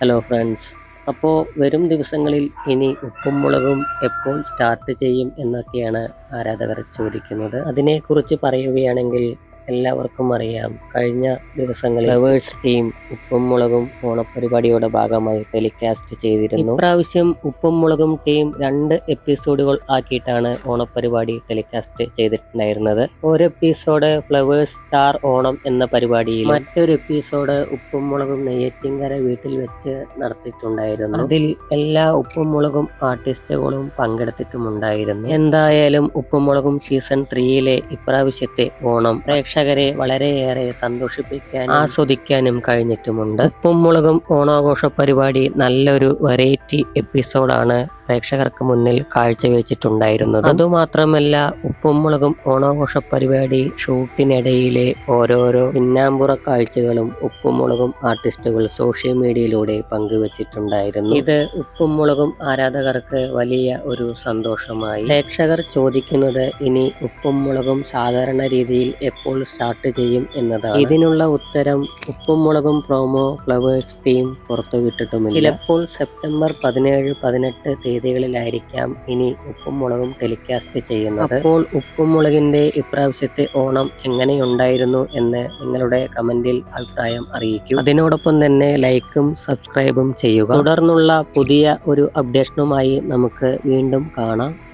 Hello friends അപ്പോൾ വരും ദിവസങ്ങളിൽ ഇനി ഉപ്പും മുളകും എപ്പോൾ സ്റ്റാർട്ട് ചെയ്യും എന്നൊക്കെയാണ് ആരാധകർ ചോദിക്കുന്നത്. അതിനെക്കുറിച്ച് പറയുകയാണെങ്കിൽ എല്ലാവർക്കും അറിയാം. കഴിഞ്ഞ ദിവസങ്ങളിൽ ഫ്ലവേഴ്സ് ടീം ഉപ്പും മുളകും ഓണപരിപാടിയുടെ ഭാഗമായി ടെലികാസ്റ്റ് ചെയ്തിരുന്നു. ഇപ്രാവശ്യം ഉപ്പും മുളകും ടീം രണ്ട് എപ്പിസോഡുകൾ ആക്കിയിട്ടാണ് ഓണപരിപാടി ടെലികാസ്റ്റ് ചെയ്തിട്ടുണ്ടായിരുന്നത്. ഒരു എപ്പിസോഡ് ഫ്ലവേഴ്സ് സ്റ്റാർ ഓണം എന്ന പരിപാടിയിൽ മറ്റൊരു എപ്പിസോഡ് ഉപ്പും മുളകും നെയ്യറ്റിങ്കര വീട്ടിൽ വെച്ച് നടത്തിയിട്ടുണ്ടായിരുന്നു. അതിൽ എല്ലാ ഉപ്പും മുളകും ആർട്ടിസ്റ്റുകളും പങ്കെടുത്തിട്ടുമുണ്ടായിരുന്നു. എന്തായാലും ഉപ്പും മുളകും സീസൺ ത്രീയിലെ ഇപ്രാവശ്യത്തെ ഓണം പ്രേക്ഷകരെ വളരെയേറെ സന്തോഷിപ്പിക്കാനും ആസ്വദിക്കാനും കഴിഞ്ഞിട്ടുമുണ്ട്. ഉപ്പും മുളകും ഓണാഘോഷ പരിപാടി നല്ലൊരു വെറൈറ്റി എപ്പിസോഡാണ് പ്രേക്ഷകർക്ക് മുന്നിൽ കാഴ്ചവെച്ചിട്ടുണ്ടായിരുന്നത്. അതുമാത്രമല്ല ഉപ്പും മുളകും ഓണാഘോഷ പരിപാടി ഷൂട്ടിനിടയിലെ ഓരോരോ പിന്നാമ്പുറ കാഴ്ചകളും ഉപ്പും മുളകും ആർട്ടിസ്റ്റുകൾ സോഷ്യൽ മീഡിയയിലൂടെ പങ്കുവച്ചിട്ടുണ്ടായിരുന്നു. ഇത് ഉപ്പും മുളകും ആരാധകർക്ക് വലിയ ഒരു സന്തോഷമായി. പ്രേക്ഷകർ ചോദിക്കുന്നത് ഇനി ഉപ്പും മുളകും സാധാരണ രീതിയിൽ എപ്പോൾ സ്റ്റാർട്ട് ചെയ്യും എന്നതാണ്. ഇതിനുള്ള ഉത്തരം ഉപ്പും മുളകും പ്രോമോ ഫ്ലവേഴ്സ് ടീം പുറത്തുവിട്ടിട്ടുമില്ല. ചിലപ്പോൾ സെപ്റ്റംബർ പതിനേഴ് പതിനെട്ട് തീയതികളിലായിരിക്കാം ഇനി ഉപ്പും മുളകും ടെലികാസ്റ്റ് ചെയ്യുന്നത്. അപ്പോൾ ഉപ്പും മുളകിന്റെ ഇപ്രാവശ്യത്തെ ഓണം എങ്ങനെയുണ്ടായിരുന്നു എന്ന് നിങ്ങളുടെ കമന്റിൽ അഭിപ്രായം അറിയിക്കൂ. അതിനോടൊപ്പം തന്നെ ലൈക്കും സബ്സ്ക്രൈബും ചെയ്യുക. തുടർന്നുള്ള പുതിയ ഒരു അപ്ഡേഷനുമായി നമുക്ക് വീണ്ടും കാണാം.